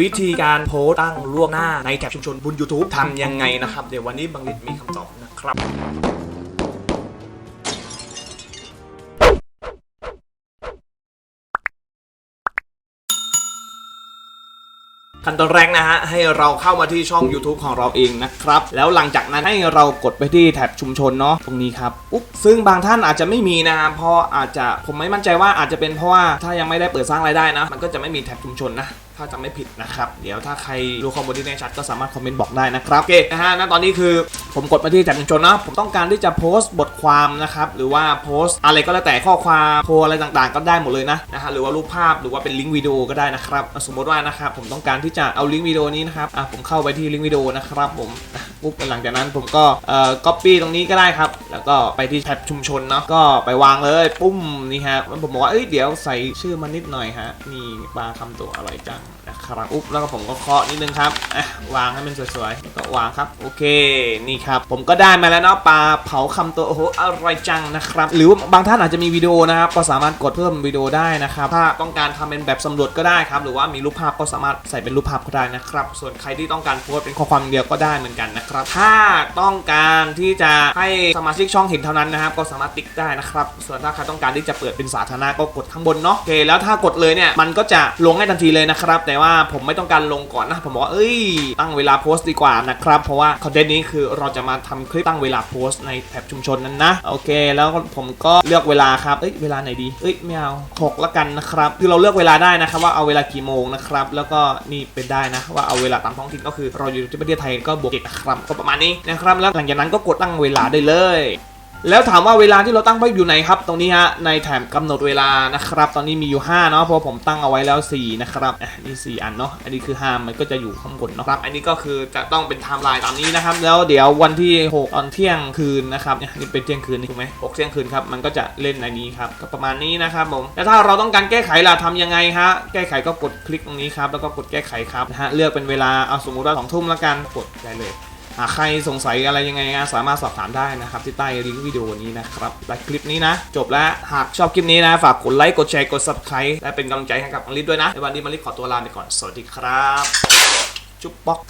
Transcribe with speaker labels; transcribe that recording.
Speaker 1: วิธีการโพสต์ตั้งล่วงหน้าในแถบชุมชนบน YouTube ทำยังไงนะครับ เดี๋ยววันนี้บังลิดมีคำตอบนะครับ ขั้นตอนแรกนะฮะให้เราเข้ามาที่ช่อง YouTube ของเราเองนะครับ แล้วหลังจากนั้นให้เรากดไปที่แท็บชุมชนเนาะตรงนี้ครับอุ๊บซึ่งบางท่านอาจจะไม่มีนะครับเพราะอาจจะผมไม่มั่นใจว่าอาจจะเป็นเพราะว่าถ้ายังไม่ได้เปิดสร้างรายได้นะ มันก็จะไม่มีแท็บชุมชนนะถ้าจำไม่ผิดนะครับ เดี๋ยวถ้าใครรู้ข้อมูลที่แน่ชัดก็สามารถคอมเมนต์บอกได้นะครับโอเคนะฮะณตอนนี้คือ ผมกดมาที่แท็บชุมชนนะผมต้องการที่จะโพสต์บทความนะครับหรือว่าโพสต์อะไรก็แล้วแต่ข้อความโพอะไรต่างๆ ก็ได้หมดเลยนะนะฮะหรือว่ารูปภาพหรือว่าเป็นลิงก์วิดีโอก็ได้นะครับสมมติว่านะครับผมต้องการที่จะเอาลิงก์วิดีโอนี้นะครับอะผมเข้าไปที่ลิงก์วิดีโอนะครับผมปุ๊บหลังจากนั้นผมก็เอ่อ copy ตรงนี้ก็ได้ครับ แล้วก็ไปที่แท็บชุมชนเนาะก็ไปวางเลยปุ้มนี่ฮะแล้วผมบอกว่าเอ้ยเดี๋ยวใส่ชื่อมานิดหน่อยฮะมีปลาคำตัวอร่อยจัง นะครับอุ๊บแล้วก็ผมก็เคาะนิดนึงครับอะวางให้มันสวยๆแล้วก็วางครับ โอเคนี่ครับ ผมก็ได้มาแล้วเนาะปลาเผาคำตัวโอ้โหอร่อยจังนะครับ หรือว่าบางท่านอาจจะมีวิดีโอนะครับก็สามารถกดเพิ่มวิดีโอได้นะครับถ้าต้องการทำเป็นแบบสำรวจก็ได้ครับ หรือว่ามีรูปภาพก็สามารถใส่เป็นรูปภาพก็ได้นะครับ ส่วนใครที่ต้องการโพสเป็นข้อความเดียวก็ได้เหมือนกันนะครับ ถ้าต้องการที่จะให้สมาชิกช่องเห็นเท่านั้นนะครับ ก็สามารถติ๊กได้นะครับ ส่วนถ้าใครต้องการที่จะเปิดเป็นสาธารณะก็กดข้างบนเนาะโอเคแล้วถ้ากดเลยเนี่ยมันก็จะลงให้ทันทีเลยนะครับ แต่ว่าผมไม่ต้องการลงก่อนนะ ผมบอกว่าเอ้ย ตั้งเวลาโพสต์ดีกว่านะครับ เพราะว่าคอนเทนต์นี้คือเราจะมาทำคลิปตั้งเวลาโพสต์ในแท็บชุมชนนั้นนะ โอเค แล้วผมก็เลือกเวลาครับ เอ้ย เวลาไหนดี เอ้ย ไม่เอาหกละกันนะครับ คือเราเลือกเวลาได้นะครับว่าเอาเวลากี่โมงนะครับ แล้วก็นี่เป็นได้นะว่าเอาเวลาตามท้องถิ่นก็คือเราอยู่ที่ประเทศไทยก็บวกเจ็ดนะครับ ก็ประมาณนี้นะครับ แล้วหลังจากนั้นก็กดตั้งเวลาได้เลย แล้วถามว่าเวลาที่เราตั้งไว้อยู่ไหนครับ ตรงนี้ฮะในแถบกำหนดเวลานะครับ ตอนนี้มีอยู่ 5 เนาะเพราะผมตั้งเอาไว้แล้ว 4 นะครับอะนี่4อันเนาะอันนี้คือ5มันก็จะอยู่ข้างบนเนาะครับ อันนี้ก็คือจะต้องเป็นไทม์ไลน์ตามนี้นะครับ แล้วเดี๋ยววันที่ 6 ตอนเที่ยงคืนนะครับเนี่ยนี่เป็นเที่ยงคืนถูกไหม6เที่ยงคืนครับมันก็จะเล่นในนี้ครับก็ประมาณนี้นะครับผมแล้วถ้าเราต้องการแก้ไขล่ะทำยังไงฮะแก้ไขก็กดคลิกตรงนี้ครับแล้วก็กดแก้ไขครับนะฮะเลือกเป็นเวลาเอาสมมุติว่าสองทุ่มแล้วกันกดได้เลย ใครสงสัยอะไรยังไงสามารถสอบถามได้นะครับ ที่ใต้ลิงก์วิดีโอนี้นะครับและคลิปนี้นะ จบแล้ว หากชอบคลิปนี้นะ ฝากกดไลค์ กดแชร์ กด subscribe และเป็นกำลังใจให้กับมังลิศด้วยนะ ในวันนี้มังลิศขอตัวลาไปก่อน สวัสดีครับ จุ๊บป๊อก